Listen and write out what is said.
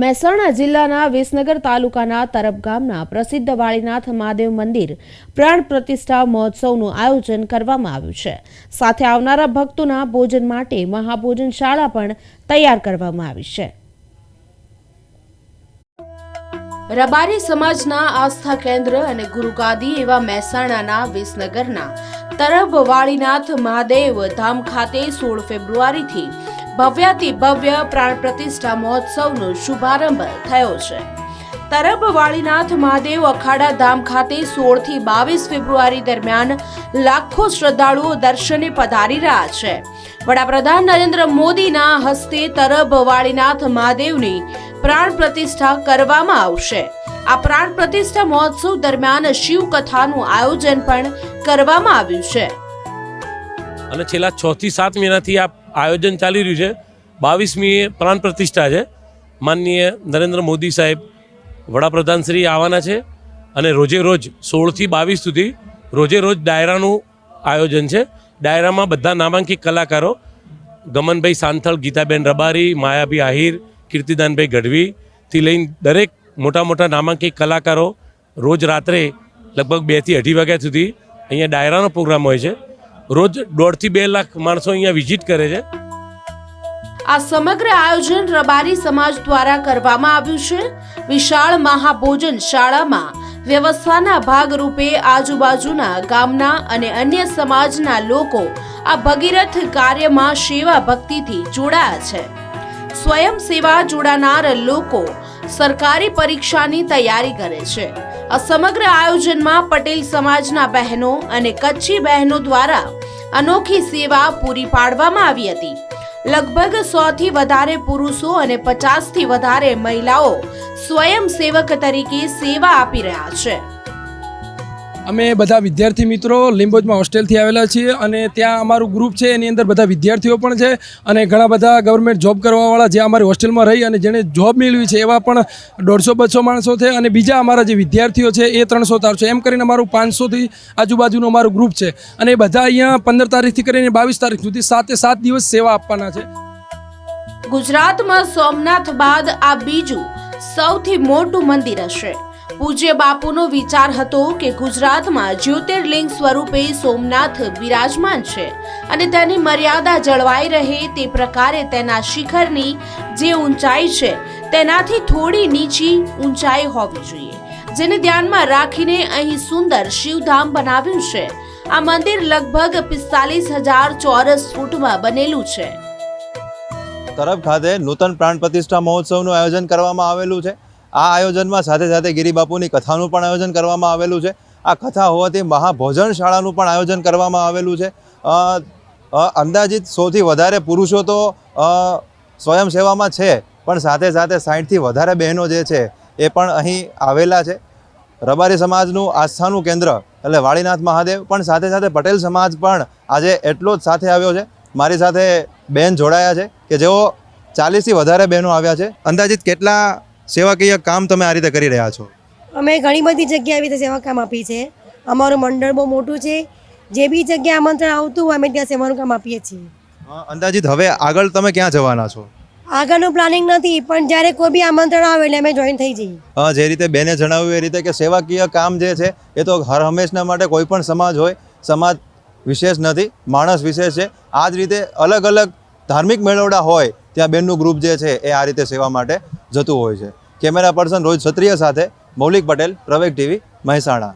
મહેસાણા જિલ્લાના વિસનગર તાલુકાના તરફ ગામના પ્રસિદ્ધ વાળીનાથ મહાદેવ મંદિર પ્રાણ પ્રતિષ્ઠા મહોત્સવનું આયોજન કરવામાં આવ્યું છે. સાથે આવનારા ભક્તોના ભોજન માટે મહાભોજન શાળા પણ તૈયાર કરવામાં આવી છે. રબારી સમાજના આસ્થા કેન્દ્ર અને ગુરુગાદી એવા મહેસાણાના વિસનગરના તરફ વાળીનાથ મહાદેવ ધામ ખાતે સોળ ફેબ્રુઆરીથી ભવ્યાતિ ભવ્ય પ્રાણ પ્રતિષ્ઠા મહોત્સવનો શુભારંભ થયો છે. તરફ વાળીનાથ મહાદેવ અખાડા ધામ ખાતે સોળથી બાવીસ ફેબ્રુઆરી દરમિયાન લાખો શ્રદ્ધાળુઓ દર્શને પધારી રહ્યા છે. વડાપ્રધાન નરેન્દ્ર મોદીના હસ્તે તરફ વાળીનાથ મહાદેવની પ્રાણ પ્રતિષ્ઠા કરવામાં આવશે. આ પ્રાણ પ્રતિષ્ઠા મહોત્સવ દરમિયાન શિવ કથાનું આયોજન પણ કરવામાં આવ્યું છે. અને છેલ્લા છ થી સાત મહિનાથી આ આયોજન ચાલી રહ્યું છે. બાવીસમીએ પ્રાણ પ્રતિષ્ઠા છે. માનનીય નરેન્દ્ર મોદી સાહેબ વડાપ્રધાન શ્રી આવવાના છે અને રોજે રોજ સોળથી બાવીસ સુધી રોજે રોજ ડાયરાનું આયોજન છે. ડાયરામાં બધા નામાંકિત કલાકારો ગમનભાઈ સાંથળ ગીતાબેન રબારી, માયાભી આહિર, કીર્તિદાનભાઈ ગઢવીથી લઈને દરેક મોટા મોટા નામાંકિત કલાકારો રોજ રાત્રે લગભગ બેથી અઢી વાગ્યા સુધી અહીંયા ડાયરાનો પ્રોગ્રામ હોય છે. રોજ દોઢથી બે લાખ માણસો અહીંયા વિઝિટ કરે છે. આ સમગ્ર આયોજન રબારી સમાજ દ્વારા કરવામાં આવ્યું છે. વિશાળ મહાભોજન શાળામાં વ્યવસ્થાના ભાગરૂપે આજુબાજુના ગામના અને અન્ય સમાજના લોકો આ ભગીરથ કાર્યમાં સેવા ભક્તિથી જોડાયા છે. સ્વયં સેવા જોડાનાર લોકો સરકારી પરીક્ષાની તૈયારી કરે છે. આ સમગ્ર આયોજનમાં પટેલ સમાજના બહેનો અને કચ્છી બહેનો દ્વારા અનોખી સેવા પૂરી પાડવામાં આવી હતી. લગભગ સો થી વધારે પુરુષો અને પચાસથી વધારે મહિલાઓ સ્વયંસેવક તરીકે સેવા આપી રહ્યા છે. અમે બધા વિદ્યાર્થી મિત્રો લિંબોજમાં હોસ્ટેલથી આવેલા છીએ અને ત્યાં અમારું ગ્રુપ છે, એની અંદર બધા વિદ્યાર્થીઓ પણ છે અને ઘણા બધા ગવર્મેન્ટ જોબ કરવાવાળા જે અમારી હોસ્ટેલમાં રહી અને જેણે જોબ મેળવી છે, એવા પણ દોઢસો બસો માણસો છે અને બીજા અમારા જે વિદ્યાર્થીઓ છે એ ત્રણસો ચારસો એમ કરીને અમારું પાંચસોથી આજુબાજુનું અમારું ગ્રુપ છે અને બધા અહીંયા પંદર તારીખથી કરીને બાવીસ તારીખ સુધી સાતે સાત દિવસ સેવા આપવાના છે. ગુજરાતમાં સોમનાથ બાદ આ બીજું સૌથી મોટું મંદિર હશે. પૂજ્ય બાપુનો વિચાર હતો કે ગુજરાતમાં જ્યોતિર્લિંગ સ્વરૂપે સોમનાથ બિરાજમાન છે અને તેની મર્યાદા જળવાઈ રહે તે પ્રકારે તેના શિખરની જે ઊંચાઈ છે, તેનાથી થોડી નીચી ઊંચાઈ હોવી જોઈએ, જેને ધ્યાનમાં રાખીને અહીં સુંદર શિવધામ બનાવ્યું છે. આ મંદિર લગભગ પિસ્તાલીસ હજાર ચોરસ ફૂટમાં બનેલું છે. તરફ ખાતે નૂતન પ્રાણ પ્રતિષ્ઠા મહોત્સવનું આયોજન કરવામાં આવેલું છે. આ આયોજનમાં સાથે સાથે ગિરિબાપુની કથાનું પણ આયોજન કરવામાં આવેલું છે. આ કથા હોવાથી મહાભોજન શાળાનું પણ આયોજન કરવામાં આવેલું છે. અંદાજિત સૌથી વધારે પુરુષો તો સ્વયંસેવામાં છે, પણ સાથે સાથે સાઠથી વધારે બહેનો જે છે, એ પણ અહીં આવેલા છે. રબારી સમાજનું આસ્થાનું કેન્દ્ર એટલે વાળીનાથ મહાદેવ, પણ સાથે સાથે પટેલ સમાજ પણ આજે એટલો જ સાથે આવ્યો છે. મારી સાથે બહેન જોડાયા છે કે જેઓ ચાલીસથી વધારે બહેનો આવ્યા છે. અંદાજિત કેટલા સેવાકીય કામ તમે આ રીતે કરી રહ્યા છો? અમે ઘણી બધી જગ્યાએ આવી રીતે સેવા કામ આપી છે. અમારું મંડળ બહુ મોટું છે. જે બી જગ્યાએ આમંત્રણ આવતું હોય અમે ત્યાં સેવાનું કામ આપીએ છીએ. અંદાજિત હવે આગળ તમે ક્યાં જવાના છો? આગળનું પ્લાનિંગ નથી પણ જ્યારે કોઈ બી આમંત્રણ આવે એટલે અમે જોઈન થઈ જઈએ. જે રીતે બેને જણાવ્યું એ રીતે કે સેવાકીય કામ જે છે એ તો હર હંમેશના માટે કોઈ પણ સમાજ હોય સમાજ વિશેષ નથી માણસ વિશેષ છે. આ જ રીતે અલગ અલગ ધાર્મિક મેળવડા હોય ત્યાં બેનનું ગ્રુપ જે છે એ આ રીતે સેવા માટે જતું હોય છે. કેમેરા પર્સન રોહિત ક્ષત્રિય સાથે મૌલિક પટેલ, પ્રવેગ ટીવી, મહેસાણા.